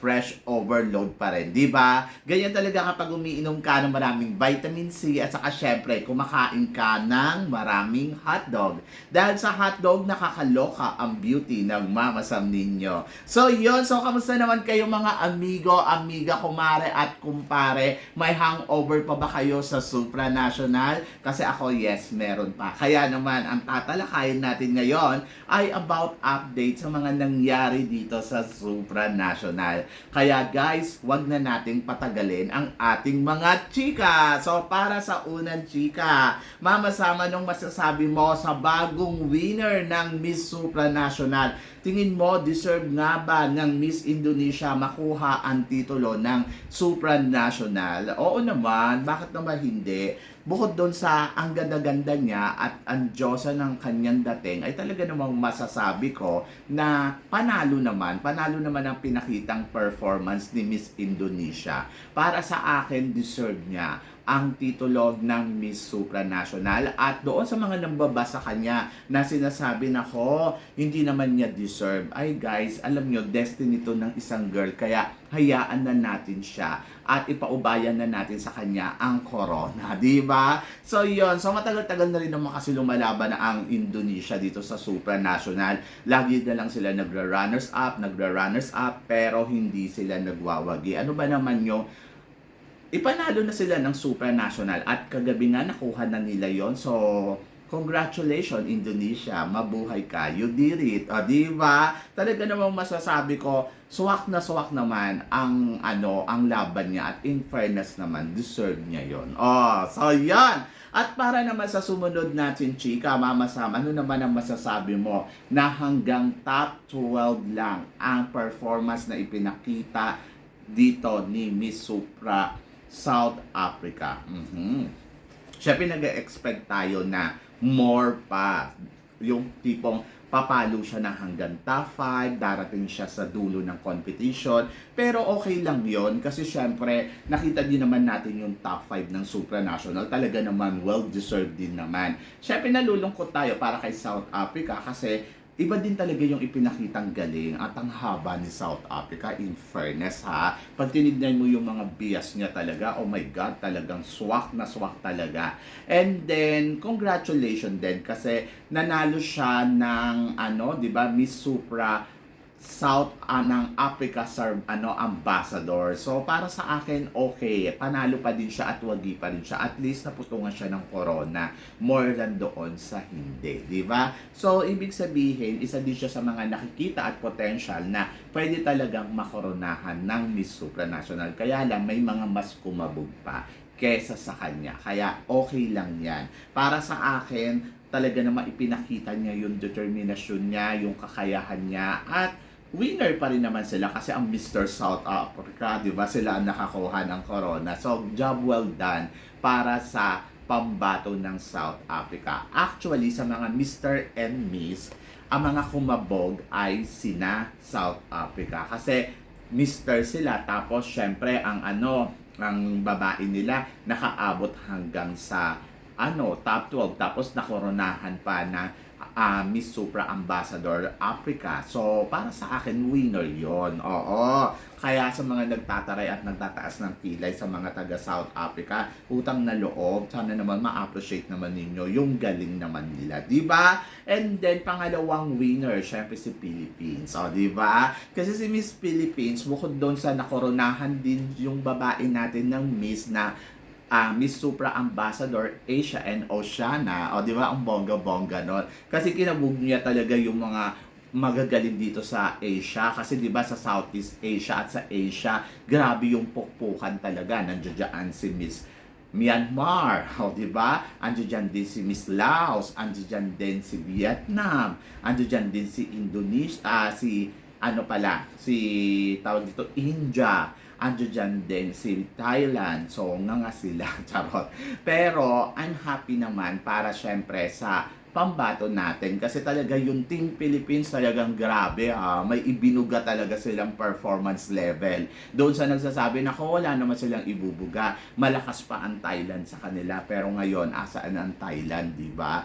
fresh overload pa rin, di ba? Ganyan talaga kapag umiinom ka ng maraming vitamin C at saka syempre kumakain ka ng maraming hotdog. Dahil sa hotdog, nakakaloka ang beauty ng Mama Sam ninyo. So yun, so kamusta naman kayo mga amigo, amiga, kumare at kumpare? May hangover pa ba kayo sa supranational? Kasi ako, yes, meron pa. Kaya naman, ang tatalakayin natin ngayon ay about update sa mga nangyari dito sa supranational. Kaya guys, wag na nating patagalin ang ating mga chika. So para sa unang chika, mamasama nung masasabi mo sa bagong winner ng Miss Supranational. Tingin mo, deserve nga ba ng Miss Indonesia makuha ang titulo ng Supranational? Oo naman, bakit naman hindi? Bukod doon sa ang ganda-ganda niya at ang Diyosa ng kanyang dating, ay talaga namang masasabi ko na panalo naman, panalo naman ang pinakitang performance ni Miss Indonesia. Para sa akin, deserve niya ang titulo ng Miss Supranational at doon sa mga nambabasa kanya na sinasabi na ko, hindi naman niya deserve. Ay guys, alam nyo, destiny to ng isang girl kaya hayaan na natin siya at ipaubayan na natin sa kanya ang corona, di ba? So yon so matagal-tagal na rin naman kasi lumalaban ang Indonesia dito sa supranational. Lagi na lang sila nagra-runners up, nagra-runners up, pero hindi sila nagwawagi. Ano ba naman yung ipanalo na sila ng supranational at kagabi nga nakuha na nila yon. So congratulations Indonesia. Mabuhay ka you did it o di ba? Talaga namang masasabi ko suwak na suwak naman ang ano ang laban niya at in fairness naman deserve niya yon. Oh so yan at para naman sa sumunod natin, chika, Mama Sam, ano naman ang masasabi mo na hanggang top 12 lang ang performance na ipinakita dito ni Miss Supra South Africa. Mhm. Siyempre, nag-expect tayo na more pa. Yung tipong papalo siya na hanggang top 5, darating siya sa dulo ng competition. Pero okay lang yon kasi syempre, nakita din naman natin yung top 5 ng supranational. Talaga naman, well-deserved din naman. Syempre, nalulungkot tayo para kay South Africa kasi iba din talaga yung ipinakitang galing at ang haba ni South Africa in fairness ha. Pag tinignan mo yung mga bias niya talaga, oh my God, talagang swak na swak talaga. And then, congratulations din kasi nanalo siya ng ano, 'di ba, Miss Supra South uh, ng Africa sa ano ambassador. So para sa akin okay, panalo pa din siya at wagi pa rin siya. At least naputungan siya ng corona more than doon sa hindi, di ba? So ibig sabihin, isa din siya sa mga nakikita at potential na pwede talagang makoronahan ng Miss Supranational. Kaya lang may mga mas kumabog pa kesa sa kanya. Kaya okay lang yan. Para sa akin, talaga na maipinakita niya yung determinasyon niya, yung kakayahan niya, at winner pa rin naman sila kasi ang Mr. South Africa, di ba, sila ang nakakuha ng corona. So, job well done para sa pambato ng South Africa. Actually, sa mga Mr. and Miss, ang mga kumabog ay sina South Africa. Kasi Mr. sila, tapos syempre ang ano, ang babae nila nakaabot hanggang sa ano, top 12 tapos nakoronahan pa na uh, Miss Supra Ambassador Africa. So, para sa akin, winner yon Oo. Kaya sa mga nagtataray at nagtataas ng pilay sa mga taga South Africa, utang na loob, sana naman ma-appreciate naman ninyo yung galing naman nila, di ba? And then, pangalawang winner, syempre si Philippines, o, di ba? Kasi si Miss Philippines, bukod doon sa nakoronahan din yung babae natin ng Miss na uh, Miss Supra Ambassador Asia and Oceania. O, di ba? Ang bongga-bongga nun. Kasi kinabog niya talaga yung mga magagaling dito sa Asia kasi 'di ba sa Southeast Asia at sa Asia grabe yung pukpukan talaga nandiyan diyan si Miss Myanmar, o di ba? Andiyan din si Miss Laos, andiyan din si Vietnam, andiyan din si Indonesia, ah, si ano pala, si tawag dito India, Ando dyan din si Thailand. So, nga nga sila. Charot. Pero, I'm happy naman para syempre sa pambato natin kasi talaga yung Team Philippines talagang grabe ha. May ibinuga talaga silang performance level. Doon sa nagsasabi na wala naman silang ibubuga. Malakas pa ang Thailand sa kanila. Pero ngayon, asaan ang Thailand, di ba?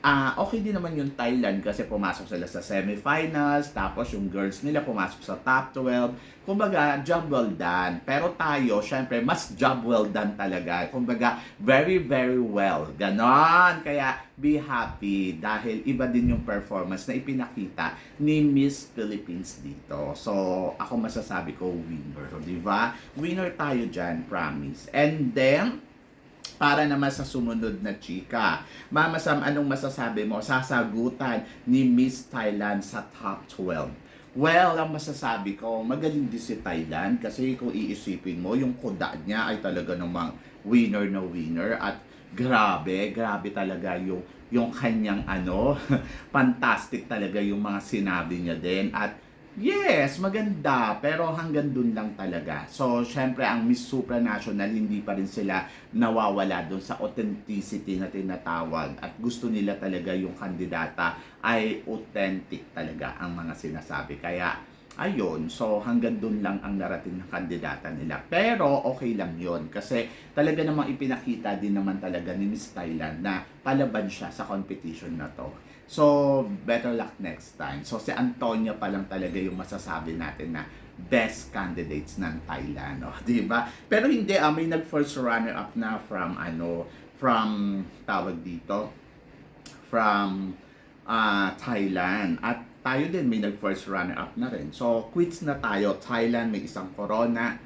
Ah, okay din naman yung Thailand kasi pumasok sila sa semifinals, tapos yung girls nila pumasok sa top 12. Kumbaga, job well done. Pero tayo, syempre, mas job well done talaga. Kumbaga, very, very well. Ganon. Kaya, be happy dahil iba din yung performance na ipinakita ni Miss Philippines dito. So, ako masasabi ko, winner. Di ba? Winner tayo dyan, promise. And then, para naman sa sumunod na chika. Mama Sam, anong masasabi mo? Sasagutan ni Miss Thailand sa top 12. Well, ang masasabi ko, magaling din si Thailand kasi kung iisipin mo, yung kuda niya ay talaga namang winner na winner at grabe, grabe talaga yung yung kanyang ano, fantastic talaga yung mga sinabi niya din at Yes, maganda. Pero hanggang dun lang talaga. So, syempre, ang Miss Supranational, hindi pa rin sila nawawala dun sa authenticity na tinatawag. At gusto nila talaga yung kandidata ay authentic talaga ang mga sinasabi. Kaya, ayun. So, hanggang dun lang ang narating ng kandidata nila. Pero, okay lang yon Kasi, talaga namang ipinakita din naman talaga ni Miss Thailand na palaban siya sa competition na to. So, better luck next time. So, si Antonia pa lang talaga yung masasabi natin na best candidates ng Thailand, no? 'di ba? Pero hindi ah, may nag first runner up na from ano, from tawag dito from ah, Thailand at tayo din may nag first runner up na rin. So, quits na tayo. Thailand may isang corona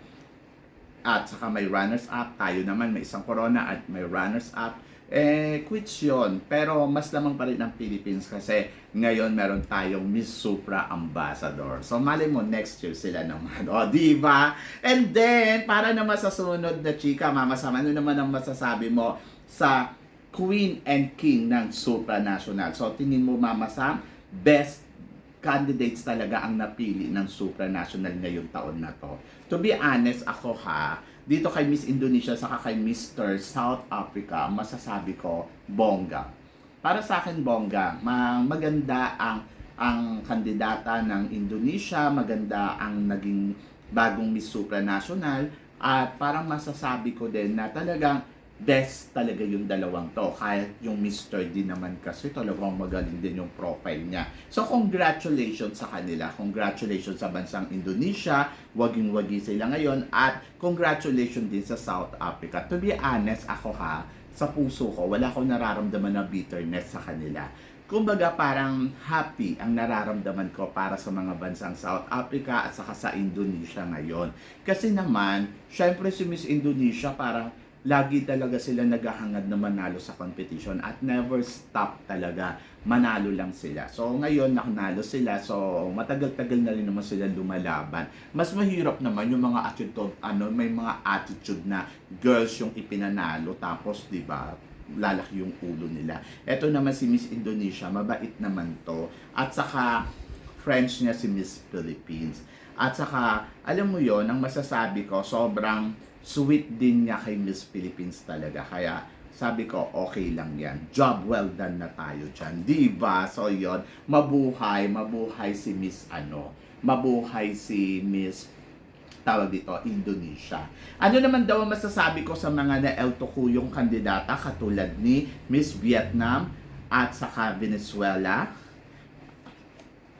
at saka may runners up. Tayo naman may isang corona at may runners up eh, quits yun. Pero mas lamang pa rin ang Philippines kasi ngayon meron tayong Miss Supra Ambassador. So, mali mo, next year sila naman. O, di ba? And then, para naman sa sunod na chika, Mama Sam, ano naman ang masasabi mo sa Queen and King ng Supra National? So, tingin mo, Mama Sam, best candidates talaga ang napili ng supranational ngayong taon na to. To be honest, ako ha, dito kay Miss Indonesia saka kay Mr. South Africa, masasabi ko, bongga. Para sa akin, bongga. Ma- maganda ang ang kandidata ng Indonesia, maganda ang naging bagong Miss Supranational at parang masasabi ko din na talagang best talaga yung dalawang to. Kahit yung Mr. D naman kasi talagang magaling din yung profile niya. So congratulations sa kanila. Congratulations sa bansang Indonesia. Waging-wagi sila ngayon. At congratulations din sa South Africa. To be honest, ako ha, sa puso ko, wala akong nararamdaman na bitterness sa kanila. Kumbaga parang happy ang nararamdaman ko para sa mga bansang South Africa at saka sa Indonesia ngayon. Kasi naman, syempre si Miss Indonesia parang lagi talaga sila naghahangad na manalo sa competition at never stop talaga. Manalo lang sila. So ngayon nakanalo sila. So matagal-tagal na rin naman sila lumalaban. Mas mahirap naman yung mga attitude, ano, may mga attitude na girls yung ipinanalo tapos 'di ba lalaki yung ulo nila. Ito naman si Miss Indonesia, mabait naman to. At saka French niya si Miss Philippines. At saka, alam mo yon ang masasabi ko, sobrang sweet din niya kay Miss Philippines talaga. Kaya, sabi ko, okay lang yan. Job well done na tayo dyan. Diba? So, yon mabuhay, mabuhay si Miss ano, mabuhay si Miss tawag dito, Indonesia. Ano naman daw ang masasabi ko sa mga na-eltokuyong kandidata katulad ni Miss Vietnam at saka Venezuela?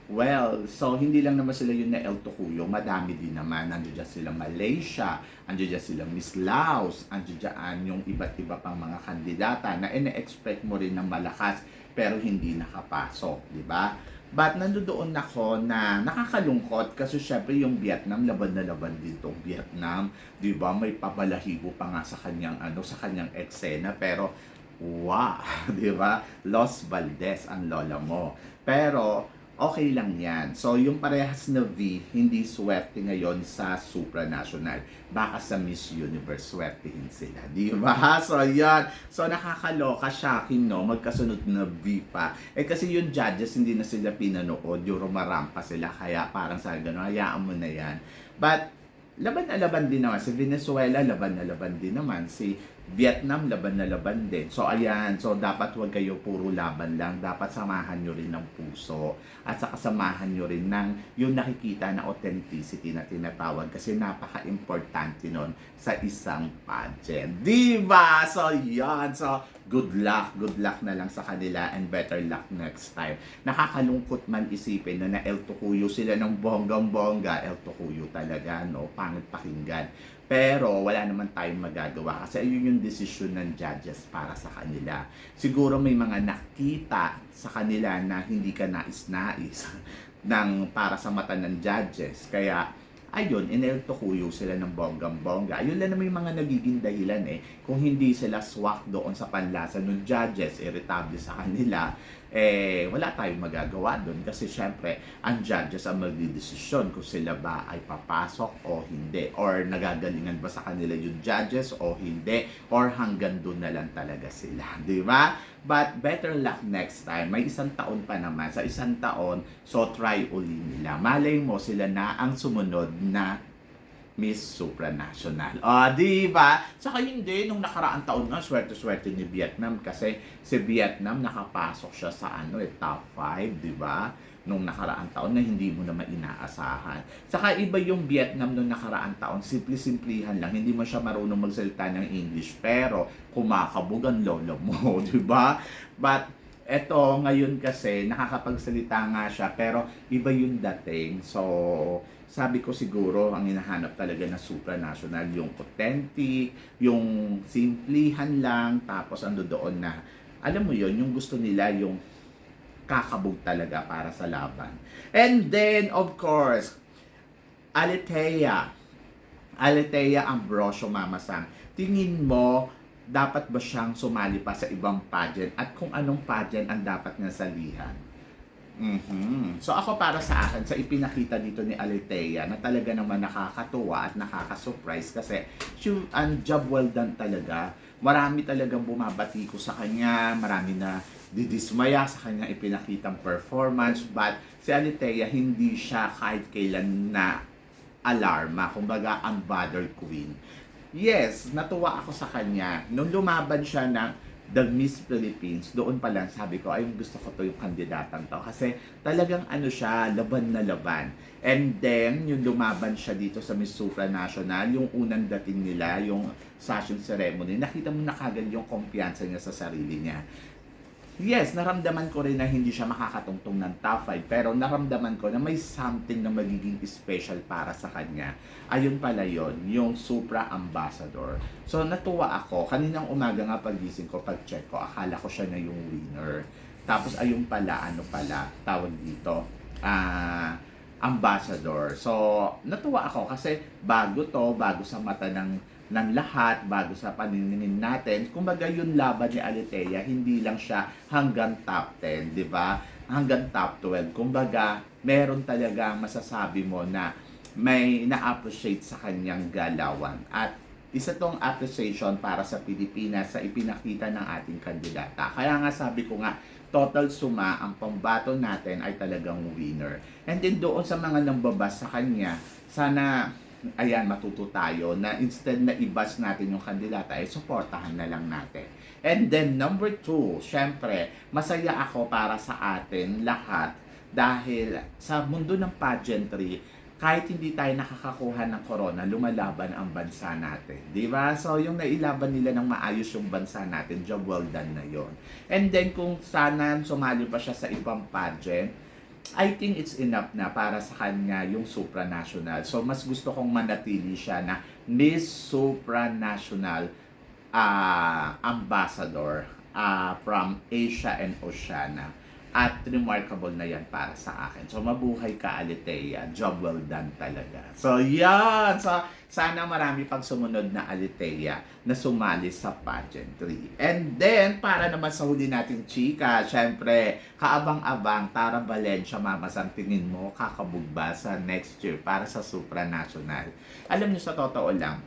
Well, so hindi lang naman sila yung na El Tocuyo, madami din naman. Nandiyo dyan sila Malaysia, andiyo dyan sila Miss Laos, andiyo dyan yung iba't iba pang mga kandidata na ina-expect mo rin ng malakas pero hindi nakapasok, di ba? But nandoon ako na nakakalungkot kasi syempre yung Vietnam laban na laban din tong Vietnam, 'di ba? May papalahibo pa nga sa kanyang ano sa kanyang eksena pero wow, 'di ba? Los Valdez ang lola mo. Pero okay lang yan. So, yung parehas na V, hindi swerte ngayon sa supranational. Baka sa Miss Universe, swertehin sila. Di ba? So, yan. So, nakakaloka, shocking, no? Magkasunod na V pa. Eh, kasi yung judges, hindi na sila pinanood. Yung rumarampa sila. Kaya parang sa gano'n, hayaan mo na yan. But, laban na laban din naman. Si Venezuela, laban na laban din naman. Si Vietnam, laban na laban din. So, ayan. So, dapat huwag kayo puro laban lang. Dapat samahan nyo rin ng puso. At saka samahan nyo rin ng yung nakikita na authenticity na tinatawag. Kasi napaka-importante nun sa isang pageant. Diba? So, yan. So, good luck. Good luck na lang sa kanila and better luck next time. Nakakalungkot man isipin na na El Tukuyo sila ng bonggang-bongga. El Tukuyo talaga, no? Pangit pakinggan. Pero wala naman tayong magagawa kasi ayun yung desisyon ng judges para sa kanila. Siguro may mga nakita sa kanila na hindi ka nais-nais ng para sa mata ng judges. Kaya ayun, inel tukuyo sila ng bonggang-bongga. Ayun lang naman yung mga nagiging dahilan eh. Kung hindi sila swak doon sa panlasa ng judges, irritable sa kanila, eh, wala tayong magagawa doon. Kasi syempre, ang judges ang magdidesisyon kung sila ba ay papasok o hindi. Or nagagalingan ba sa kanila yung judges o hindi. Or hanggang doon na lang talaga sila. Di ba? But better luck next time. May isang taon pa naman. Sa isang taon, so try uli nila. Malay mo sila na ang sumunod na Miss Supranational. O, di ba? Saka hindi, nung nakaraang taon nga, swerte-swerte ni Vietnam kasi si Vietnam nakapasok siya sa ano eh, top 5, di ba? Nung nakaraang taon na hindi mo naman inaasahan. Saka iba yung Vietnam nung nakaraang taon, simple-simplihan lang, hindi mo siya marunong magsalita ng English, pero kumakabog ang lolo mo, di ba? But, eto ngayon kasi nakakapagsalita nga siya pero iba yung dating. So, sabi ko siguro ang hinahanap talaga na supranational yung authentic, yung simplihan lang tapos ando doon na alam mo yon yung gusto nila yung kakabog talaga para sa laban. And then of course, Alethea. Alethea Ambrosio Mamasang. Tingin mo dapat ba siyang sumali pa sa ibang pageant at kung anong pageant ang dapat niya salihan. Mhm. So ako para sa akin, sa ipinakita dito ni Alethea na talaga naman nakakatuwa at nakaka-surprise kasi she, ang job well done talaga. Marami talagang bumabati ko sa kanya, marami na didismaya sa kanya ipinakitang performance but si Alethea hindi siya kahit kailan na alarma, kumbaga unbothered queen. Yes, natuwa ako sa kanya. Nung lumaban siya ng The Miss Philippines, doon pa lang sabi ko, ay gusto ko to yung kandidatang to. Kasi talagang ano siya, laban na laban. And then, yung lumaban siya dito sa Miss Supranational, yung unang dating nila, yung session ceremony, nakita mo na kagad yung kumpiyansa niya sa sarili niya. Yes, naramdaman ko rin na hindi siya makakatungtong ng top 5, pero naramdaman ko na may something na magiging special para sa kanya. Ayun pala yon yung Supra Ambassador. So natuwa ako, kaninang umaga nga pagising ko, pag-check ko, akala ko siya na yung winner. Tapos ayun pala, ano pala, tawag dito, ah, ambassador. So, natuwa ako kasi bago to, bago sa mata ng ng lahat bago sa paniningin natin. Kumbaga yung laban ni Alethea, hindi lang siya hanggang top 10, di ba? Hanggang top 12. Kumbaga, meron talaga masasabi mo na may na-appreciate sa kanyang galawan. At isa tong appreciation para sa Pilipinas sa ipinakita ng ating kandidata. Kaya nga sabi ko nga, total suma, ang pambato natin ay talagang winner. And then doon sa mga nambabas sa kanya, sana ayan, matuto tayo na instead na ibas natin yung kandidata, ay supportahan na lang natin. And then, number two, syempre, masaya ako para sa atin lahat dahil sa mundo ng pageantry, kahit hindi tayo nakakakuha ng corona, lumalaban ang bansa natin. Di ba? So, yung nailaban nila ng maayos yung bansa natin, job well done na yon. And then, kung sana sumali pa siya sa ibang pageant, I think it's enough na para sa kanya yung supranational. So, mas gusto kong manatili siya na Miss Supranational uh, Ambassador uh, from Asia and Oceania. At remarkable na yan para sa akin. So, mabuhay ka, Alithea. Job well done talaga. So, yan! So, sana marami pang sumunod na Alithea na sumali sa pageantry. And then, para naman sa huli nating chika, syempre, kaabang-abang, Tara Valencia, mamasang tingin mo, kakabog ba sa next year para sa supranational? Alam niyo, sa totoo lang,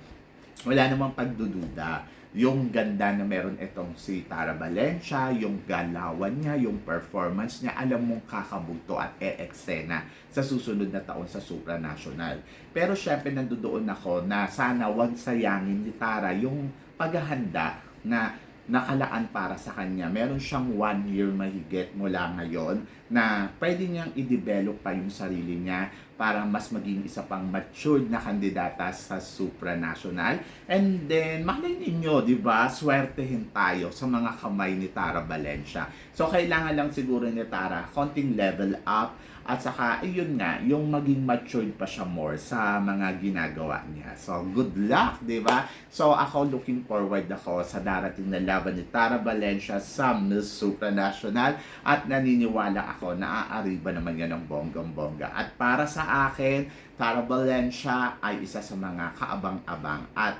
wala namang pagdududa. Yung ganda na meron itong si Tara Valencia, yung galawan niya, yung performance niya, alam mong kakabuto at e-eksena sa susunod na taon sa supranational. Pero syempre nandoon ako na sana wag sayangin ni Tara yung paghahanda na nakalaan para sa kanya. Meron siyang one year mahigit mula ngayon na pwede niyang i-develop pa yung sarili niya para mas maging isa pang matured na kandidata sa supranational. And then, malay ninyo, di ba, swertehin tayo sa mga kamay ni Tara Valencia. So, kailangan lang siguro ni Tara konting level up at saka, ayun nga, yung maging matured pa siya more sa mga ginagawa niya. So, good luck, di ba? So, ako looking forward ako sa darating na laban ni Tara Valencia sa Miss Supranational at naniniwala ako na aariba naman yan ng bonggang-bongga. At para sa akin, Tara Valencia ay isa sa mga kaabang-abang at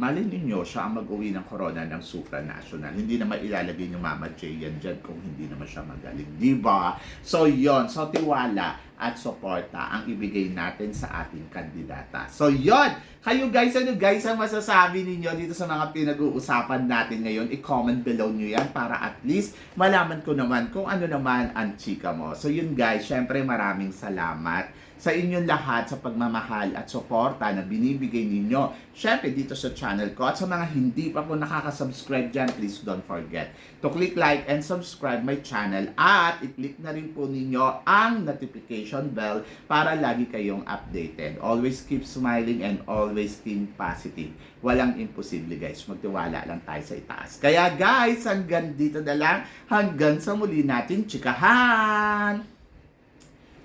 Malin ninyo, siya ang mag-uwi ng corona ng supranational. Hindi naman ilalagay ni Mama J yan dyan kung hindi naman siya magaling. Di ba? So, yon So, tiwala at suporta ang ibigay natin sa ating kandidata. So, yon Kayo guys, ano guys ang masasabi ninyo dito sa mga pinag-uusapan natin ngayon? I-comment below nyo yan para at least malaman ko naman kung ano naman ang chika mo. So, yun guys, syempre maraming salamat sa inyong lahat sa pagmamahal at suporta na binibigay ninyo. Syempre dito sa channel ko at sa mga hindi pa po nakaka-subscribe dyan, please don't forget to click like and subscribe my channel at i-click na rin po ninyo ang notification bell para lagi kayong updated. Always keep smiling and always think positive. Walang imposible guys. Magtiwala lang tayo sa itaas. Kaya guys, hanggang dito na lang. Hanggang sa muli natin chikahan!